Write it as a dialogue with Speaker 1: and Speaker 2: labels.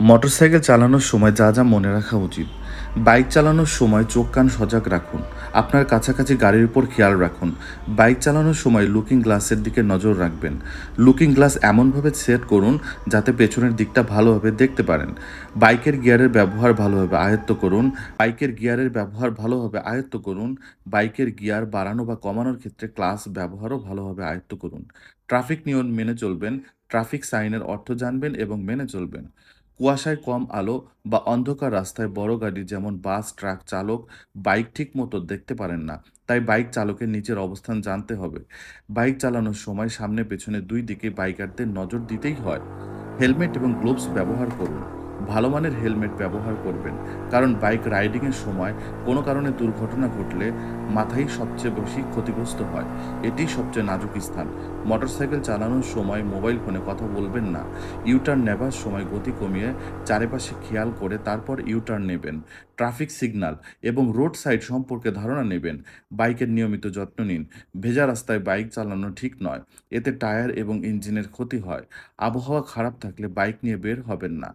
Speaker 1: Motorcycle চালানোর সময় যা যা মনে রাখা উচিত। বাইক চালানোর সময় চোখ কান সজাগ রাখুন। আপনার কাছাকাছি গাড়ির উপর খেয়াল রাখুন। বাইক চালানোর সময় লুকিং গ্লাসের দিকে নজর রাখবেন। লুকিং গ্লাস এমনভাবে সেট করুন যাতে পেছনের দিকটা ভালোভাবে দেখতে পারেন। বাইকের গিয়ারের ব্যবহার ভালোভাবে আয়ত্ত করুন। বাইকের গিয়ারের ব্যবহার ভালোভাবে আয়ত্ত করুন। বাইকের গিয়ার বাড়ানো বা কমানোর ক্ষেত্রে ক্লাস ব্যবহারও ভালোভাবে আয়ত্ত করুন। ট্রাফিক নিয়ম মেনে চলবেন। ট্রাফিক সাইনের অর্থ জানবেন এবং মেনে চলবেন। কুয়াশায় কম আলো বা অন্ধকার রাস্তায় বড় গাড়ি যেমন বাস, ট্রাক চালক, বাইক ঠিক মতো দেখতে পারেন না। তাই বাইক চালকের নিচের অবস্থান জানতে হবে। বাইক চালানোর সময় সামনে পেছনে দুই দিকে বাইকারদের নজর দিতেই হয়। হেলমেট এবং গ্লোভস ব্যবহার করুন। ভালো মানের হেলমেট ব্যবহার করবেন। কারণ বাইক রাইডিংয়ের সময় কোনো কারণে দুর্ঘটনা ঘটলে মাথাই সবচেয়ে বেশি ক্ষতিগ্রস্ত হয়। এটি সবচেয়ে নাজুক স্থান। মোটরসাইকেল চালানোর সময় মোবাইল ফোনে কথা বলবেন না। ইউটার্ন নেবার সময় গতি কমিয়ে চারিপাশে খেয়াল করে তারপর ইউটার্ন নেবেন। ট্রাফিক সিগন্যাল এবং রোড সাইড সম্পর্কে ধারণা নেবেন। বাইকের নিয়মিত যত্ন নিন। ভেজা রাস্তায় বাইক চালানো ঠিক নয়। এতে টায়ার এবং ইঞ্জিনের ক্ষতি হয়। আবহাওয়া খারাপ থাকলে বাইক নিয়ে বের হবেন না।